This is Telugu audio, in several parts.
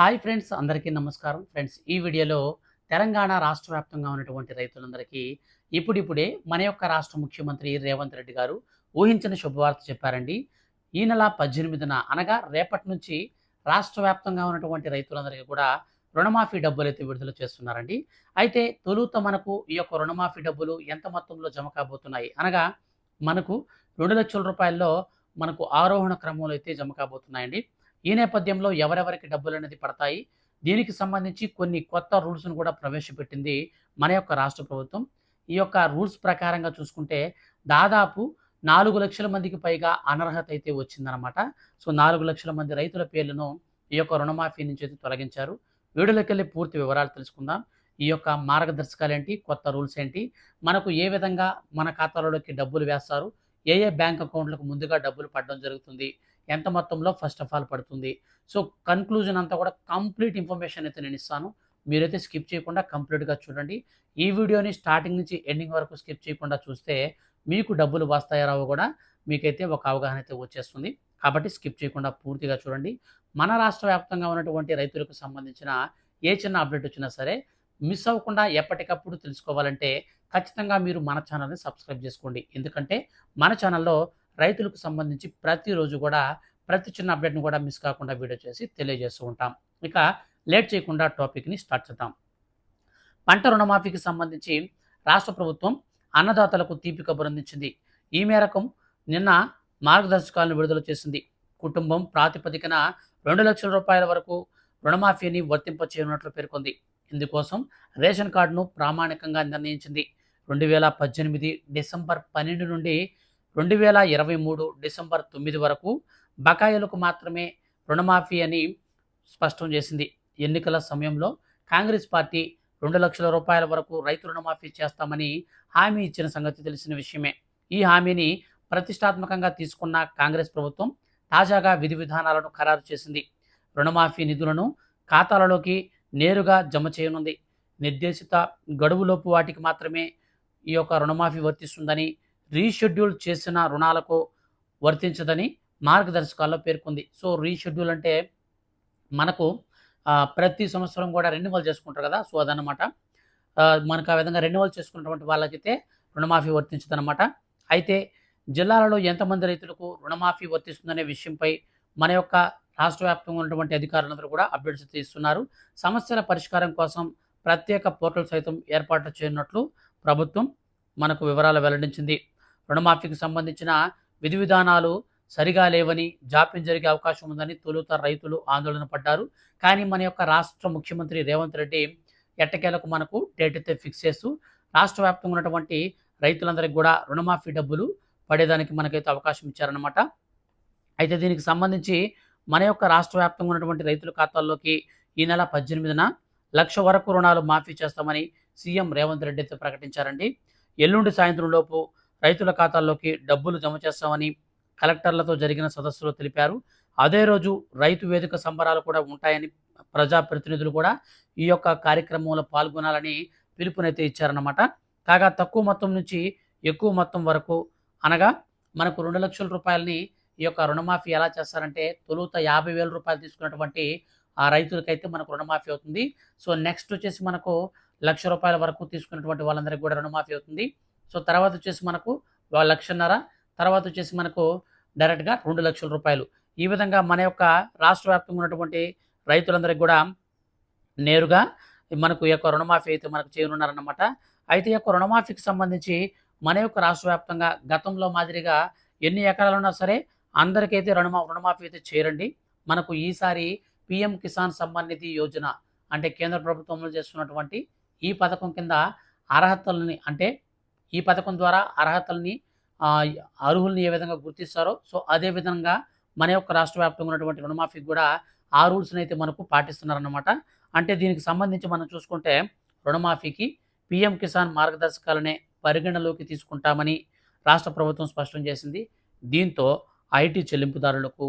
హాయ్ ఫ్రెండ్స్ అందరికీ నమస్కారం. ఫ్రెండ్స్ ఈ వీడియోలో తెలంగాణ రాష్ట్ర వ్యాప్తంగా ఉన్నటువంటి రైతులందరికీ ఇప్పుడిప్పుడే మన యొక్క రాష్ట్ర ముఖ్యమంత్రి రేవంత్ రెడ్డి గారు ఊహించిన శుభవార్త చెప్పారండి. ఈ నెల పద్దెనిమిదిన అనగా రేపటి నుంచి రాష్ట్ర వ్యాప్తంగా ఉన్నటువంటి రైతులందరికీ కూడా రుణమాఫీ డబ్బులు అయితే విడుదల చేస్తున్నారండి. అయితే తొలుత మనకు ఈ యొక్క రుణమాఫీ డబ్బులు ఎంత మొత్తంలో జమ కాబోతున్నాయి? అనగా మనకు రెండు లక్షల రూపాయల్లో మనకు ఆరోహణ క్రమంలో అయితే జమ కాబోతున్నాయండి. ఈ నేపథ్యంలో ఎవరెవరికి డబ్బులు అనేది పడతాయి దీనికి సంబంధించి కొన్ని కొత్త రూల్స్ను కూడా ప్రవేశపెట్టింది మన యొక్క రాష్ట్ర ప్రభుత్వం. ఈ యొక్క రూల్స్ ప్రకారంగా చూసుకుంటే దాదాపు నాలుగు లక్షల మందికి పైగా అనర్హత అయితే వచ్చిందనమాట సో నాలుగు లక్షల మంది రైతుల పేర్లను ఈ యొక్క రుణమాఫీ నుంచి అయితే తొలగించారు. వీడియోలోకి వెళ్ళి పూర్తి వివరాలు తెలుసుకుందాం. ఈ యొక్క మార్గదర్శకాలు ఏంటి కొత్త రూల్స్ ఏంటి మనకు ఏ విధంగా మన ఖాతాలలోకి డబ్బులు వేస్తారు ఏ ఏ బ్యాంక్ అకౌంట్లకు ముందుగా డబ్బులు పడడం జరుగుతుంది ఎంత మొత్తంలో ఫస్ట్ ఆఫ్ ఆల్ పడుతుంది. సో కన్క్లూజన్ అంతా కూడా కంప్లీట్ ఇన్ఫర్మేషన్ అయితే నేను ఇస్తాను. మీరైతే స్కిప్ చేయకుండా కంప్లీట్గా చూడండి. ఈ వీడియోని స్టార్టింగ్ నుంచి ఎండింగ్ వరకు స్కిప్ చేయకుండా చూస్తే మీకు డబ్బులు వస్తాయో రావో కూడా మీకైతే ఒక అవగాహన అయితే వచ్చేస్తుంది. కాబట్టి స్కిప్ చేయకుండా పూర్తిగా చూడండి. మన రాష్ట్ర వ్యాప్తంగా ఉన్నటువంటి రైతులకు సంబంధించిన ఏ చిన్న అప్డేట్ వచ్చినా సరే మిస్ అవ్వకుండా ఎప్పటికప్పుడు తెలుసుకోవాలంటే ఖచ్చితంగా మీరు మన ఛానల్ని సబ్స్క్రైబ్ చేసుకోండి. ఎందుకంటే మన ఛానల్లో రైతులకు సంబంధించి ప్రతిరోజు కూడా ప్రతి చిన్న అప్డేట్ని కూడా మిస్ కాకుండా వీడియో చేసి తెలియజేస్తూ ఉంటాం. ఇక లేట్ చేయకుండా టాపిక్ని స్టార్ట్ చేద్దాం. పంట రుణమాఫీకి సంబంధించి రాష్ట్ర ప్రభుత్వం అన్నదాతలకు తీపి కబురు అందించింది ఈ మేరకు నిన్న మార్గదర్శకాలను విడుదల చేసింది. కుటుంబం ప్రాతిపదికన రెండు లక్షల రూపాయల వరకు రుణమాఫీని వర్తింపచేయనున్నట్లు పేర్కొంది. ఇందుకోసం రేషన్ కార్డును ప్రామాణికంగా నిర్ణయించింది. రెండు వేల పద్దెనిమిది డిసెంబర్ పన్నెండు నుండి రెండు వేల ఇరవై మూడు డిసెంబర్ తొమ్మిది వరకు బకాయిలకు మాత్రమే రుణమాఫీ అని స్పష్టం చేసింది. ఎన్నికల సమయంలో కాంగ్రెస్ పార్టీ రెండు లక్షల రూపాయల వరకు రైతు రుణమాఫీ చేస్తామని హామీ ఇచ్చిన సంగతి తెలిసిన విషయమే. ఈ హామీని ప్రతిష్టాత్మకంగా తీసుకున్న కాంగ్రెస్ ప్రభుత్వం తాజాగా విధి విధానాలను ఖరారు చేసింది. రుణమాఫీ నిధులను ఖాతాలలోకి నేరుగా జమ చేయనుంది. నిర్దేశిత గడువులోపు వాటికి మాత్రమే ఈ యొక్క రుణమాఫీ వర్తిస్తుందని రీషెడ్యూల్ చేసిన రుణాలకు వర్తించదని మార్గదర్శకాల్లో పేర్కొంది. సో రీషెడ్యూల్ అంటే మనకు ప్రతి సంవత్సరం కూడా రెన్యువల్ చేసుకుంటారు కదా? సో అదనమాట మనకు ఆ విధంగా రెన్యువల్ చేసుకున్నటువంటి వాళ్ళకైతే రుణమాఫీ వర్తించదనమాట అయితే జిల్లాలలో ఎంతమంది రైతులకు రుణమాఫీ వర్తిస్తుందనే విషయంపై మన యొక్క రాష్ట్ర వ్యాప్తంగా ఉన్నటువంటి అధికారులందరూ కూడా అప్డేట్స్ తీస్తున్నారు. ఇస్తున్నారు సమస్యల పరిష్కారం కోసం ప్రత్యేక పోర్టల్ సైతం ఏర్పాటు చేయనున్నట్లు ప్రభుత్వం మనకు వివరాలు వెల్లడించింది. రుణమాఫీకి సంబంధించిన విధి విధానాలు సరిగా లేవని జాప్యం జరిగే అవకాశం ఉందని తొలుత రైతులు ఆందోళన పడ్డారు. కానీ మన యొక్క రాష్ట్ర ముఖ్యమంత్రి రేవంత్ రెడ్డి ఎట్టకేలకు మనకు డేట్ అయితే ఫిక్స్ చేస్తూ రాష్ట్ర వ్యాప్తంగా ఉన్నటువంటి రైతులందరికీ కూడా రుణమాఫీ డబ్బులు పడేదానికి మనకైతే అవకాశం ఇచ్చారనమాట అయితే దీనికి సంబంధించి మన యొక్క రాష్ట్ర వ్యాప్తంగా ఉన్నటువంటి రైతుల ఖాతాల్లోకి ఈ నెల పద్దెనిమిదిన లక్ష వరకు రుణాలు మాఫీ చేస్తామని సీఎం రేవంత్ రెడ్డి అయితే ప్రకటించారండి. ఎల్లుండి సాయంత్రం లోపు రైతుల ఖాతాల్లోకి డబ్బులు జమ చేస్తామని కలెక్టర్లతో జరిగిన సదస్సులో తెలిపారు. అదే రోజు రైతు వేదిక సంబరాలు కూడా ఉంటాయని ప్రజాప్రతినిధులు కూడా ఈ యొక్క కార్యక్రమంలో పాల్గొనాలని పిలుపునైతే ఇచ్చారన్నమాట. కాగా తక్కువ మొత్తం నుంచి ఎక్కువ మొత్తం వరకు అనగా మనకు రెండు లక్షల రూపాయలని ఈ యొక్క రుణమాఫీ ఎలా చేస్తారంటే తొలుత యాభై వేల రూపాయలు తీసుకున్నటువంటి ఆ రైతులకైతే మనకు రుణమాఫీ అవుతుంది. సో నెక్స్ట్ వచ్చేసి మనకు లక్ష రూపాయల వరకు తీసుకున్నటువంటి వాళ్ళందరికీ కూడా రుణమాఫీ అవుతుంది. సో తర్వాత వచ్చేసి మనకు ఒక లక్షన్నర తర్వాత వచ్చేసి మనకు డైరెక్ట్గా రెండు లక్షల రూపాయలు. ఈ విధంగా మన యొక్క రాష్ట్ర వ్యాప్తంగా ఉన్నటువంటి రైతులందరికీ కూడా నేరుగా మనకు ఈ యొక్క రుణమాఫీ అయితే మనకు చేయనున్నారన్నమాట. అయితే ఈ యొక్క రుణమాఫీకి సంబంధించి మన యొక్క రాష్ట్ర వ్యాప్తంగా గతంలో మాదిరిగా ఎన్ని ఎకరాలు ఉన్నా సరే అందరికైతే రుణమా రుణమాఫీ అయితే చేరండి మనకు ఈసారి పిఎం కిసాన్ సమ్మాన్ నిధి యోజన అంటే కేంద్ర ప్రభుత్వం అమలు చేస్తున్నటువంటి ఈ పథకం కింద అర్హతల్ని అంటే ఈ పథకం ద్వారా అర్హతల్ని ఆ, అర్హుల్ని ఏ విధంగా గుర్తిస్తారో సో అదే విధంగా మన యొక్క రాష్ట్ర వ్యాప్తంగా ఉన్నటువంటి రుణమాఫీ కూడా ఆ రూల్స్ని అయితే మనకు పాటిస్తున్నారన్నమాట. అంటే దీనికి సంబంధించి మనం చూసుకుంటే రుణమాఫీకి పిఎం కిసాన్ మార్గదర్శకాలనే పరిగణలోకి తీసుకుంటామని రాష్ట్ర ప్రభుత్వం స్పష్టం చేసింది. దీంతో ఐటీ చెల్లింపుదారులకు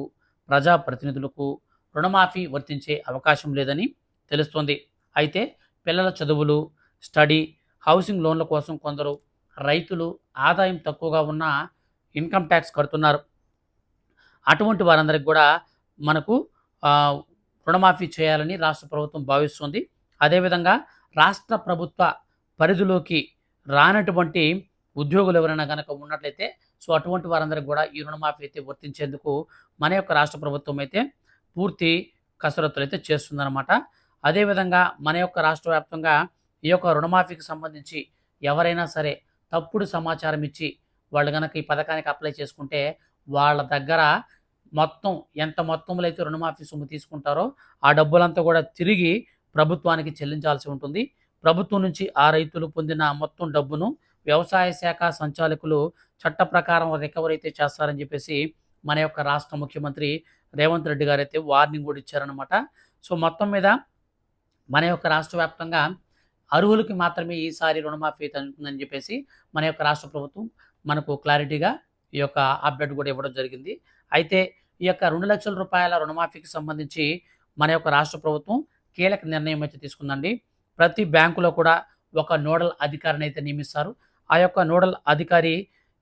ప్రజాప్రతినిధులకు రుణమాఫీ వర్తించే అవకాశం లేదని తెలుస్తోంది. అయితే పిల్లల చదువులు స్టడీ హౌసింగ్ లోన్ల కోసం కొందరు రైతులు ఆదాయం తక్కువగా ఉన్న ఇన్కమ్ ట్యాక్స్ కడుతున్నారు. అటువంటి వారందరికి కూడా మనకు రుణమాఫీ చేయాలని రాష్ట్ర ప్రభుత్వం భావిస్తుంది. అదేవిధంగా రాష్ట్ర ప్రభుత్వ పరిధిలోకి రానటువంటి ఉద్యోగులు ఎవరైనా కనుక ఉన్నట్లయితే సో అటువంటి వారందరికీ కూడా ఈ రుణమాఫీ అయితే వర్తించేందుకు మన యొక్క రాష్ట్ర ప్రభుత్వం అయితే పూర్తి కసరత్తులు అయితే చేస్తుందన్నమాట. అదేవిధంగా మన యొక్క రాష్ట్ర వ్యాప్తంగా ఈ యొక్క రుణమాఫీకి సంబంధించి ఎవరైనా సరే తప్పుడు సమాచారం ఇచ్చి వాళ్ళు కనుక ఈ పథకానికి అప్లై చేసుకుంటే వాళ్ళ దగ్గర మొత్తం ఎంత మొత్తంలో అయితే రుణమాఫీ సొమ్ము తీసుకుంటారో ఆ డబ్బులంతా కూడా తిరిగి ప్రభుత్వానికి చెల్లించాల్సి ఉంటుంది. ప్రభుత్వం నుంచి ఆ రైతులు పొందిన మొత్తం డబ్బును వ్యవసాయ శాఖ సంచాలకులు చట్ట ప్రకారం రికవరీ అయితే చేస్తారని చెప్పేసి మన యొక్క రాష్ట్ర ముఖ్యమంత్రి రేవంత్ రెడ్డి గారు అయితే వార్నింగ్ కూడా ఇచ్చారనమాట సో మొత్తం మీద మన యొక్క రాష్ట్ర వ్యాప్తంగా అర్హులకి మాత్రమే ఈసారి రుణమాఫీ అయితే అందుతుందని చెప్పేసి మన యొక్క రాష్ట్ర ప్రభుత్వం మనకు క్లారిటీగా ఈ యొక్క అప్డేట్ కూడా ఇవ్వడం జరిగింది. అయితే ఈ యొక్క రెండు లక్షల రూపాయల రుణమాఫీకి సంబంధించి మన యొక్క రాష్ట్ర ప్రభుత్వం కీలక నిర్ణయం అయితే తీసుకుందండి. ప్రతి బ్యాంకులో కూడా ఒక నోడల్ అధికారిని అయితే నియమిస్తారు. ఆ యొక్క నోడల్ అధికారి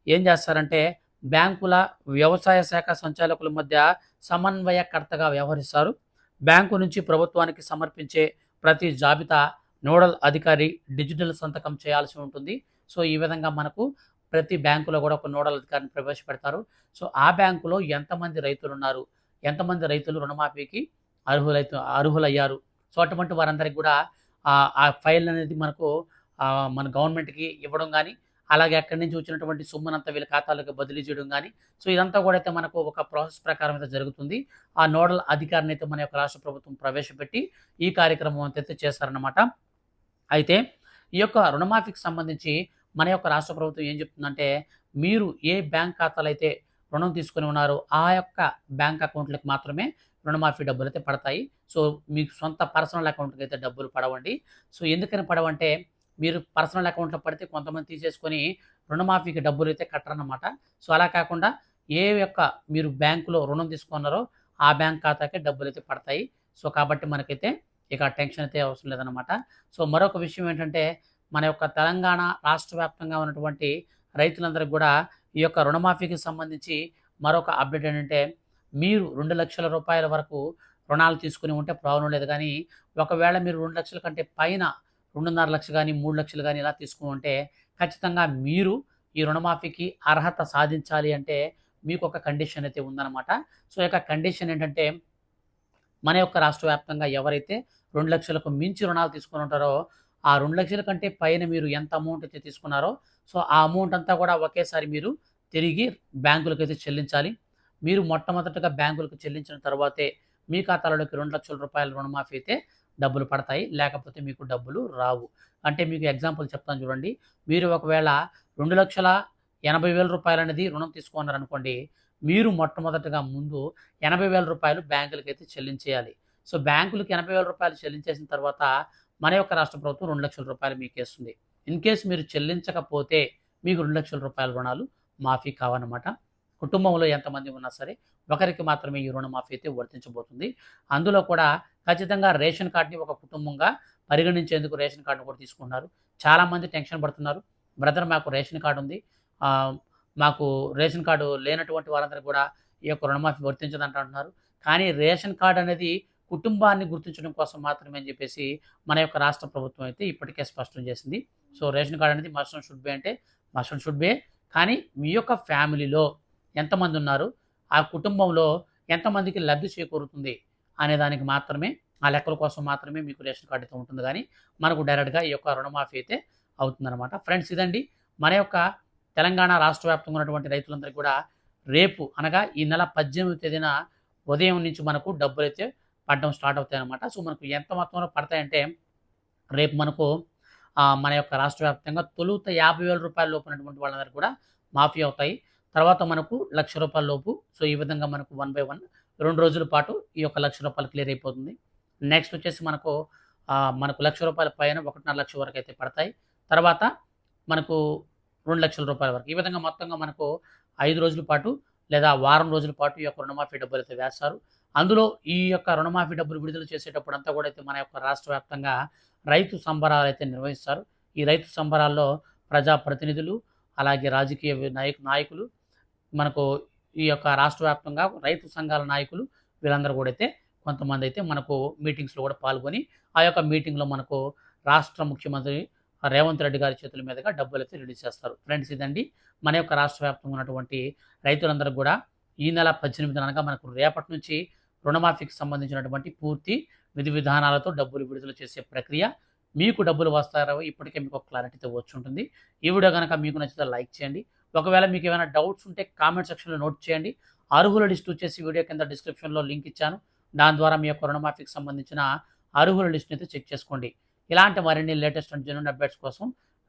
ఏం చేస్తారంటే బ్యాంకుల వ్యవసాయ శాఖ సంచాలకుల మధ్య సమన్వయకర్తగా వ్యవహరిస్తారు. బ్యాంకు నుంచి ప్రభుత్వానికి సమర్పించే ప్రతి జాబితా నోడల్ అధికారి డిజిటల్ సంతకం చేయాల్సి ఉంటుంది. సో ఈ విధంగా మనకు ప్రతి బ్యాంకులో కూడా ఒక నోడల్ అధికారిని ప్రవేశపెడతారు. సో ఆ బ్యాంకులో ఎంతమంది రైతులు ఉన్నారు ఎంతమంది రైతులు రుణమాఫీకి అర్హులైతే అర్హులయ్యారు? సో అటువంటి వారందరికి కూడా ఆ- ఫైల్ అనేది మనకు మన గవర్నమెంట్కి ఇవ్వడం కానీ అలాగే అక్కడి నుంచి వచ్చినటువంటి సొమ్మునంతా వీళ్ళ ఖాతాలకు బదిలీ చేయడం కానీ సో ఇదంతా కూడా అయితే మనకు ఒక ప్రాసెస్ ప్రకారం అయితే జరుగుతుంది. ఆ నోడల్ అధికారిని అయితే మన యొక్క రాష్ట్ర ప్రభుత్వం ప్రవేశపెట్టి ఈ కార్యక్రమం అయితే చేస్తారన్నమాట. అయితే ఈ యొక్క రుణమాఫీకి సంబంధించి మన యొక్క రాష్ట్ర ప్రభుత్వం ఏం చెప్తుందంటే మీరు ఏ బ్యాంక్ ఖాతాలు అయితే రుణం తీసుకుని ఉన్నారో ఆ యొక్క బ్యాంక్ అకౌంట్లకు మాత్రమే రుణమాఫీ డబ్బులు అయితే పడతాయి. సో మీకు సొంత పర్సనల్ అకౌంట్కి అయితే డబ్బులు పడవండి. సో ఎందుకని పడవంటే మీరు పర్సనల్ అకౌంట్లో పడితే కొంతమంది తీసేసుకొని రుణమాఫీకి డబ్బులు అయితే కట్టరన్నమాట. సో అలా కాకుండా ఏ యొక్క మీరు బ్యాంకులో రుణం తీసుకున్నారో ఆ బ్యాంక్ ఖాతాకే డబ్బులు అయితే పడతాయి. సో కాబట్టి మనకైతే ఇక టెన్షన్ అయితే అవసరం లేదనమాట సో మరొక విషయం ఏంటంటే మన యొక్క తెలంగాణ రాష్ట్ర వ్యాప్తంగా ఉన్నటువంటి రైతులందరికీ కూడా ఈ యొక్క రుణమాఫీకి సంబంధించి మరొక అప్డేట్ ఏంటంటే మీరు రెండు లక్షల రూపాయల వరకు రుణాలు తీసుకుని ఉంటే ప్రాబ్లం లేదు. కానీ ఒకవేళ మీరు రెండు లక్షల కంటే పైన రెండున్నర లక్షలు కానీ మూడు లక్షలు కానీ ఇలా తీసుకుని ఉంటే ఖచ్చితంగా మీరు ఈ రుణమాఫీకి అర్హత సాధించాలి అంటే మీకు ఒక కండిషన్ అయితే ఉందన్నమాట. సో ఈ యొక్క కండిషన్ ఏంటంటే మన యొక్క రాష్ట్ర వ్యాప్తంగా ఎవరైతే రెండు లక్షలకు మించి రుణాలు తీసుకుని ఉంటారో ఆ రెండు లక్షల కంటే పైన మీరు ఎంత అమౌంట్ అయితే తీసుకున్నారో సో ఆ అమౌంట్ అంతా కూడా ఒకేసారి మీరు తిరిగి బ్యాంకులకు అయితే చెల్లించాలి. మీరు మొట్టమొదటగా బ్యాంకులకు చెల్లించిన తర్వాతే మీ ఖాతాలోకి రెండు లక్షల రూపాయల రుణమాఫీ అయితే డబ్బులు పడతాయి. లేకపోతే మీకు డబ్బులు రావు. అంటే మీకు ఎగ్జాంపుల్ చెప్తాను చూడండి. మీరు ఒకవేళ రెండు లక్షల ఎనభై వేల రూపాయలు అనేది రుణం తీసుకున్నారనుకోండి మీరు మొట్టమొదటగా ముందు ఎనభై వేల రూపాయలు బ్యాంకులకి అయితే చెల్లించేయాలి. సో బ్యాంకులకు ఎనభై వేల రూపాయలు చెల్లించేసిన తర్వాత మన యొక్క రాష్ట్ర ప్రభుత్వం రెండు లక్షల రూపాయలు మీకు వేస్తుంది. ఇన్ కేసు మీరు చెల్లించకపోతే మీకు రెండు లక్షల రూపాయల రుణాలు మాఫీ కావన్నమాట. కుటుంబంలో ఎంతమంది ఉన్నా సరే ఒకరికి మాత్రమే ఈ రుణమాఫీ అయితే వర్తించబోతుంది. అందులో కూడా ఖచ్చితంగా రేషన్ కార్డుని ఒక కుటుంబంగా పరిగణించేందుకు రేషన్ కార్డును కూడా తీసుకున్నారు చాలామంది టెన్షన్ పడుతున్నారు. బ్రదర్ మాకు రేషన్ కార్డు ఉంది. మాకు రేషన్ కార్డు లేనటువంటి వారందరూ కూడా ఈ యొక్క రుణమాఫీ వర్తించదంట అంటున్నారు కానీ రేషన్ కార్డు అనేది కుటుంబాన్ని గుర్తించడం కోసం మాత్రమే అని చెప్పేసి మన యొక్క రాష్ట్ర ప్రభుత్వం అయితే ఇప్పటికే స్పష్టం చేసింది. సో రేషన్ కార్డు అనేది మస్ట్ షుడ్ బే అంటే మస్ట్ షుడ్ బే. కానీ మీ యొక్క ఫ్యామిలీలో ఎంతమంది ఉన్నారు? ఆ కుటుంబంలో ఎంతమందికి లబ్ధి చేకూరుతుంది అనే దానికి మాత్రమే ఆ లెక్కల కోసం మాత్రమే మీకు రేషన్ కార్డు అయితే ఉంటుంది. కానీ మనకు డైరెక్ట్గా ఈ యొక్క రుణమాఫీ అయితే అవుతుందన్నమాట. ఫ్రెండ్స్ ఇదండి. మన యొక్క తెలంగాణ రాష్ట్ర వ్యాప్తంగా ఉన్నటువంటి రైతులందరికీ కూడా రేపు అనగా ఈ నెల పద్దెనిమిది తేదీన ఉదయం నుంచి మనకు డబ్బులు అయితే పడడం స్టార్ట్ అవుతాయి అనమాట సో మనకు ఎంత మొత్తంలో పడతాయంటే రేపు మనకు మన యొక్క రాష్ట్ర వ్యాప్తంగా తొలుత యాభై వేల రూపాయల లోపు ఉన్నటువంటి వాళ్ళందరూ కూడా మాఫీ అవుతాయి. తర్వాత మనకు లక్ష రూపాయల లోపు సో ఈ విధంగా మనకు వన్ బై వన్ రెండు రోజుల పాటు ఈ యొక్క లక్ష రూపాయలు క్లియర్ అయిపోతుంది. నెక్స్ట్ వచ్చేసి మనకు మనకు లక్ష రూపాయల పైన ఒకటిన్నర లక్ష వరకు అయితే పడతాయి. తర్వాత మనకు రెండు లక్షల రూపాయల వరకు. ఈ విధంగా మొత్తంగా మనకు ఐదు రోజుల పాటు లేదా వారం రోజుల పాటు ఈ యొక్క రుణమాఫీ డబ్బులు అయితే వేస్తారు. అందులో ఈ యొక్క రుణమాఫీ డబ్బులు విడుదల చేసేటప్పుడు అంతా కూడా అయితే మన యొక్క రాష్ట్ర వ్యాప్తంగా రైతు సంబరాలు అయితే నిర్వహిస్తారు. ఈ రైతు సంబరాల్లో ప్రజాప్రతినిధులు అలాగే రాజకీయ నాయకు నాయకులు మనకు ఈ యొక్క రాష్ట్ర వ్యాప్తంగా రైతు సంఘాల నాయకులు వీళ్ళందరూ కూడా అయితే కొంతమంది అయితే మనకు మీటింగ్స్లో కూడా పాల్గొని ఆ యొక్క మీటింగ్లో మనకు రాష్ట్ర ముఖ్యమంత్రి రేవంత్ రెడ్డి గారి చేతుల మీదుగా డబ్బులు అయితే రిలీజ్ చేస్తారు. ఫ్రెండ్స్ ఇదండి మన యొక్క రాష్ట్ర వ్యాప్తంగా ఉన్నటువంటి రైతులందరూ కూడా ఈ నెల పద్దెనిమిది అనగా మనకు రేపటి నుంచి రుణమాఫీకి సంబంధించినటువంటి పూర్తి విధి విధానాలతో డబ్బులు విడుదల చేసే ప్రక్రియ మీకు డబ్బులు వస్తారో ఇప్పటికే మీకు ఒక క్లారిటీతో వచ్చి ఉంటుంది. ఈ వీడియో కనుక మీకు నచ్చితే లైక్ చేయండి. ఒకవేళ మీకు ఏమైనా డౌట్స్ ఉంటే కామెంట్ సెక్షన్లో నోట్ చేయండి. అర్హుల లిస్టు వచ్చేసి వీడియో కింద డిస్క్రిప్షన్లో లింక్ ఇచ్చాను. దాని ద్వారా మీ యొక్క రుణమాఫీకి సంబంధించిన అర్హుల లిస్ట్ని అయితే చెక్ చేసుకోండి. ఇలాంటి మరిన్ని లేటెస్ట్ అండ్ జెన్యున్ అప్డేట్స్ కోసం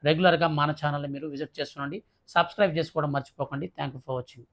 రెగ్యులర్గా మన ఛానల్ని మీరు విజిట్ చేస్తుండండి. సబ్స్క్రైబ్ చేసుకోవడం మర్చిపోకండి. Thank you for watching